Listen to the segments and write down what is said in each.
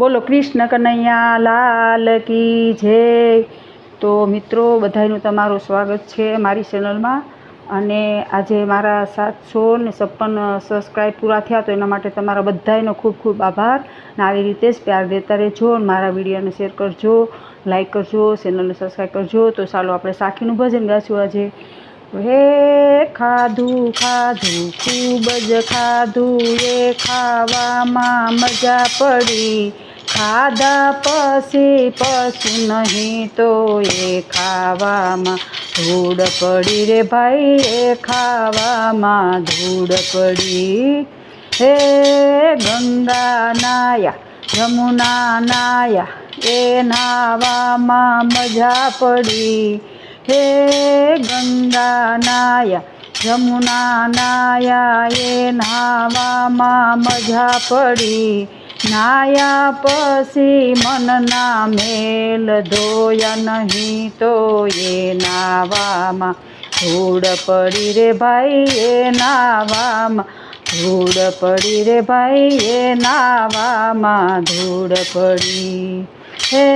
બોલો, કૃષ્ણ કનૈયા, લાલ કી જય. તો મિત્રો બધાનું તમારું સ્વાગત છે મારી ચેનલમાં. અને આજે મારા સાતસો ને છપ્પન સબસ્ક્રાઈબ પૂરા થયા તો એના માટે તમારા બધાનો ખૂબ ખૂબ આભાર. અને આવી રીતે જ પ્યાર દેતા રહેજો મારા વિડીયોને શેર કરજો લાઈક કરજો, ચેનલને સબસ્ક્રાઈબ કરજો. તો ચાલો, આપણે સાખીનું ભજન ગાશું આજે. હે ખાધું ખાધું, ખૂબ જ ખાધું. એ ખાવામાં મજા પડી. ખાધા પછી પછી નહીં તો એ ખાવામાં ધૂળ પડી રે ભાઈ, એ ખાવામાં ધૂળ પડી. હે ગંગા નાયા, યમુના નાયા, એ નાવામાં મજા પડી. હે ગંગા નાયા, યમુના નાયા, એ નાવામાં મજા પડી. નાયા પછી મનના મેલ ધોયા નહીં તો એ નાવામાં ધૂળ પડી રે ભાઈ, એ નાવામાં ધૂળ પડી રે ભાઈ, એ નાવામાં ધૂળ પડી. હે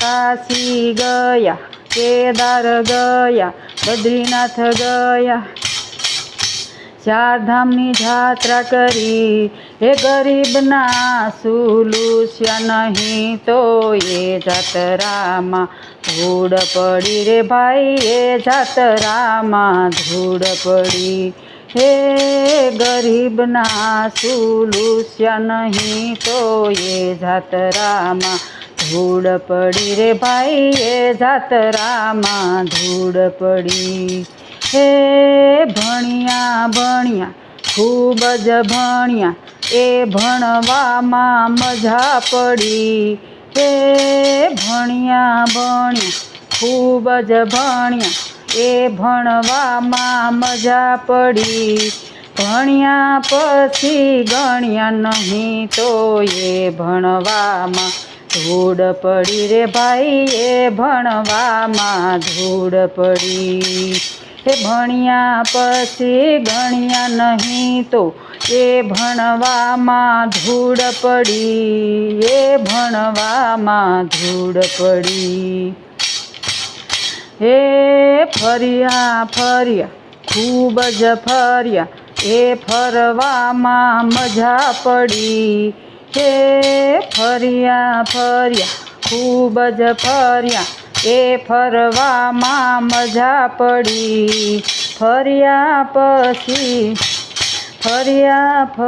કાશી ગયા, કેદાર ગયા, બદ્રીનાથ ગયા ચારધામની જાત્રા કરી. એ ગરીબના સુલુસ્યા નહીં તો એ જાતરામાં ધૂળ પડી રે ભાઈ, એ જાતરામાં ધૂળ પડી. હે ગરીબના સુલુસ્યા નહીં તો એ જાતરામાં ધૂળ પડી રે ભાઈ, એ જાતરામાં ધૂળ પડી. હે ભણ્યા ભણ્યા, ખૂબ જ ભણ્યા, એ ભણવામાં મજા પડી. હે ભણ્યા ભણ્યા, ખૂબ જ ભણ્યા, એ ભણવામાં મજા પડી. ભણ્યા પછી ગણ્યા નહીં તો એ ભણવામાં ધૂળ પડી. રે ભાઈ, એ ભણવામાં ધૂળ પડી. એ ભણ્યા પછી ગણ્યા નહીં તો એ ભણવામાં ધૂળ પડી, એ ભણવામાં ધૂળ પડી. હે ફર્યા ફર્યા, ખૂબ જ ફર્યા, એ ફરવામાં મજા પડી. હે ફર્યા ફર્યા, ખૂબ જ ફર્યા એ ફરવામાં મજા પડી. ફર્યા પછી, ફર્યા ફ,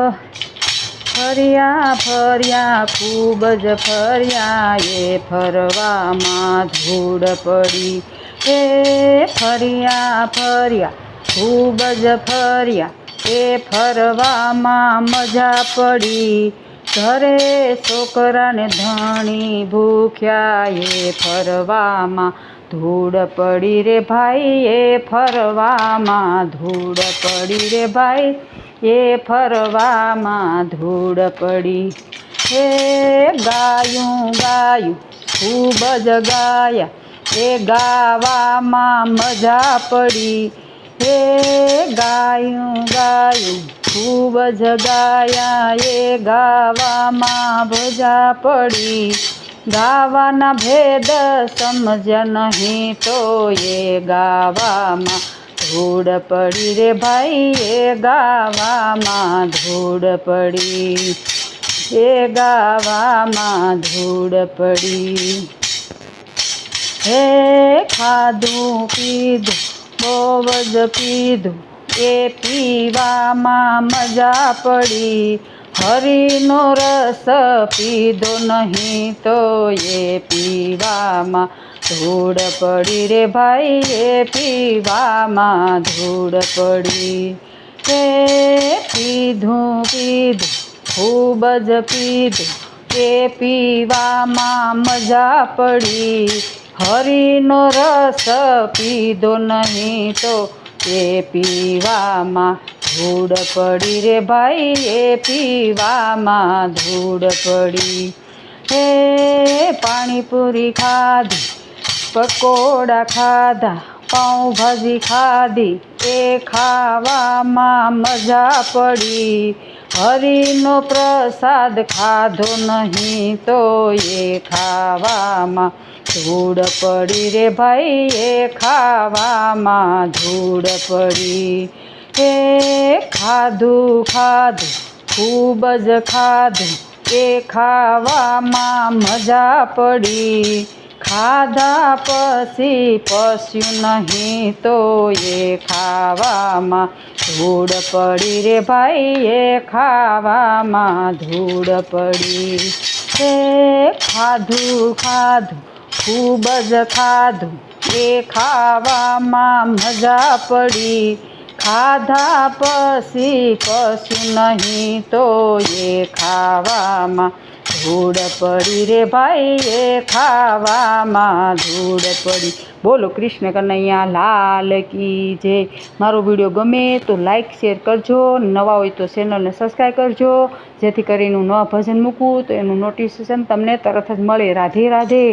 ફર્યા ફર્યા, ખૂબ જ ફર્યા. એ ફરવામાં ધૂળ પડી. એ ફર્યા ફર્યા, ખૂબ જ ફર્યા. એ ફરવામાં મજા પડી. ઘરે છોકરાને ધણી ભૂખ્યા એ ફરવામાં ધૂળ પડી રે ભાઈ, એ ફરવામાં ધૂળ પડી રે ભાઈ, એ ફરવામાં ધૂળ પડી. હે ગાયું ગાયું, ખૂબ જ ગાયા, એ ગાવામાં મજા પડી. હે ગાયું ગાયું, ખૂબ જ ગાયા. એ ગાવામાં ભજા પડી. ગાવાના ભેદ સમજ્યા નહીં તો એ ગાવામાં ધૂળ પડી રે ભાઈ. એ ગાવામાં ધૂળ પડી. એ ગાવામાં ધૂળ પડી. હે ખાધું, પીધું બહુ જ પીધું. એ પીવામાં મજા પડી. હરીનો રસ પીધો નહીં તો એ પીવામાં ધૂળ પડી રે ભાઈ, એ પીવામાં ધૂળ પડી. એ પીધું પીધું, ખૂબ જ પીધું. એ પીવામાં મજા પડી. હરીનો રસ પીધો નહીં તો એ પીવામાં ધૂળ પડી રે ભાઈ, એ પીવામાં ધૂળ પડી. હે પાણીપુરી ખાધી, પકોડા ખાધા, પાઉંભાજી ખાધી, એ ખાવામાં મજા પડી. હરિનો પ્રસાદ ખાધો નહીં તો એ ખાવામાં ધૂળ પડી રે ભાઈ, એ ખાવામાં ધૂળ પડી. એ ખાધું ખાધું, ખૂબ જ ખાધું, એ ખાવામાં મજા પડી. ખાધા પછી પસ્યું નહીં તો એ ખાવામાં ધૂળ પડી રે ભાઈ, એ ખાવામાં ધૂળ પડી એ ખાધું ખાધું, ખૂબ જ ખાધું, એ ખાવામાં મજા પડી. ખાધા પછી કશું નહીં તો એ ખાવામાં ધૂળ પડી રે ભાઈ, એ ખાવામાં ધૂળ પડી. બોલો કૃષ્ણ કનૈયા, લાલ કી જય. મારો વીડિયો ગમે તો લાઇક શેર કરજો. નવા હોય તો ચેનલને સબસ્ક્રાઈબ કરજો. જેથી કરીને હું નવા ભજન મૂકું તો એનું નોટિફિકેશન તમને તરત જ મળે. રાધે રાધે.